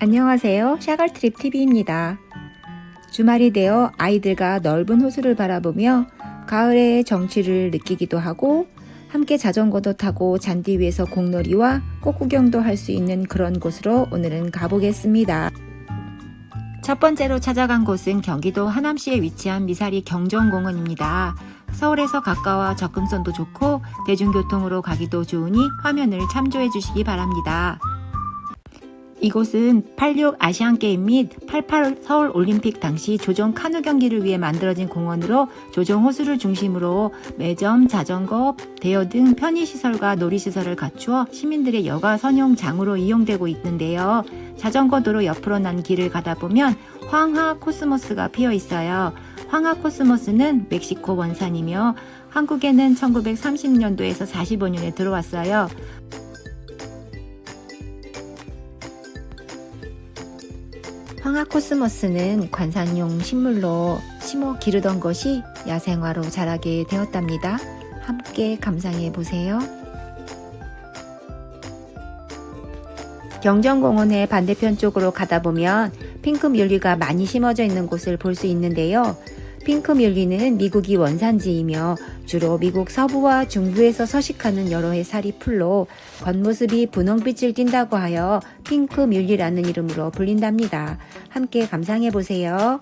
안녕하세요. 샤갈트립 TV입니다. 주말이 되어 아이들과 넓은 호수를 바라보며 가을의 정취를 느끼기도 하고 함께 자전거도 타고 잔디 위에서 공놀이와 꽃구경도 할 수 있는 그런 곳으로 오늘은 가보겠습니다. 첫 번째로 찾아간 곳은 경기도 하남시에 위치한 미사리 경정공원입니다. 서울에서 가까워 접근성도 좋고 대중교통으로 가기도 좋으니 화면을 참조해 주시기 바랍니다. 이곳은 86 아시안게임 및 88 서울 올림픽 당시 조정 카누 경기를 위해 만들어진 공원으로 조정 호수를 중심으로 매점, 자전거, 대여 등 편의시설과 놀이시설을 갖추어 시민들의 여가 선용장으로 이용되고 있는데요. 자전거 도로 옆으로 난 길을 가다 보면 황하 코스모스가 피어 있어요. 황하 코스모스는 멕시코 원산이며 한국에는 1930년도에서 45년에 들어왔어요. 황하 코스모스는 관상용 식물로 심어 기르던 것이 야생화로 자라게 되었답니다. 함께 감상해 보세요. 경정공원의 반대편 쪽으로 가다 보면 핑크 뮬리가 많이 심어져 있는 곳을 볼 수 있는데요. 핑크 뮬리는 미국이 원산지이며 주로 미국 서부와 중부에서 서식하는 여러 해 살이 풀로 겉모습이 분홍빛을 띈다고 하여 핑크 뮬리라는 이름으로 불린답니다. 함께 감상해 보세요.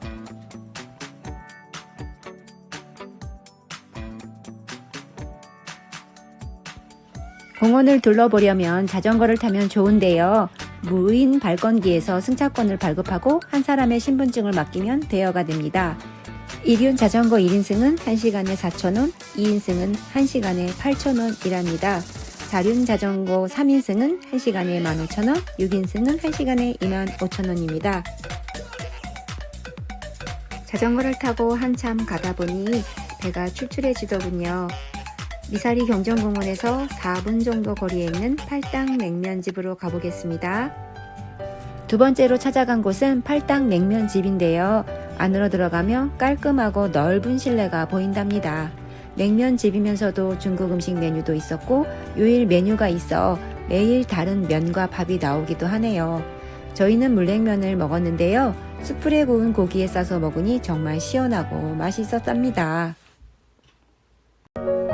공원을 둘러보려면 자전거를 타면 좋은데요. 무인 발권기에서 승차권을 발급하고 한 사람의 신분증을 맡기면 대여가 됩니다. 1륜 자전거 1인승은 1시간에 4,000원, 2인승은 1시간에 8,000원이랍니다. 4륜 자전거 3인승은 1시간에 15,000원, 6인승은 1시간에 25,000원입니다. 자전거를 타고 한참 가다 보니 배가 출출해지더군요. 미사리 경정공원에서 4분 정도 거리에 있는 팔당 냉면집으로 가보겠습니다. 두 번째로 찾아간 곳은 팔당 냉면집인데요. 안으로 들어가면 깔끔하고 넓은 실내가 보인답니다. 냉면집이면서도 중국 음식 메뉴도 있었고 요일 메뉴가 있어 매일 다른 면과 밥이 나오기도 하네요. 저희는 물냉면을 먹었는데요. 숯불에 구운 고기에 싸서 먹으니 정말 시원하고 맛있었답니다.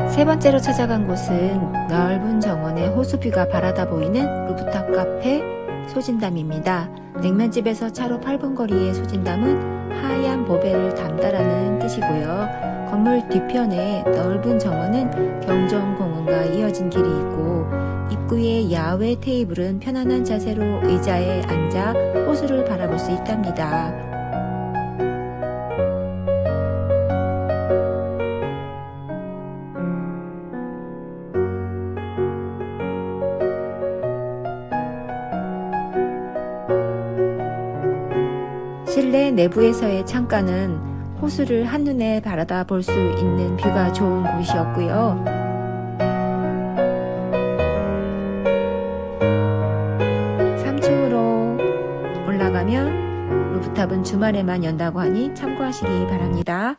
세 번째로 찾아간 곳은 넓은 정원의 호수뷰가 바라다 보이는 루프탑 카페 소진담입니다. 냉면집에서 차로 8분 거리의 소진담은 하얀 보배를 담다라는 뜻이고요. 건물 뒤편에 넓은 정원은 경정공원과 이어진 길이 있고 입구에 야외 테이블은 편안한 자세로 의자에 앉아 호수를 바라볼 수 있답니다. 실내 내부에서의 창가는 호수를 한눈에 바라다 볼 수 있는 뷰가 좋은 곳이었고요. 삼층으로 올라가면 루프탑은 주말에만 연다고 하니 참고하시기 바랍니다.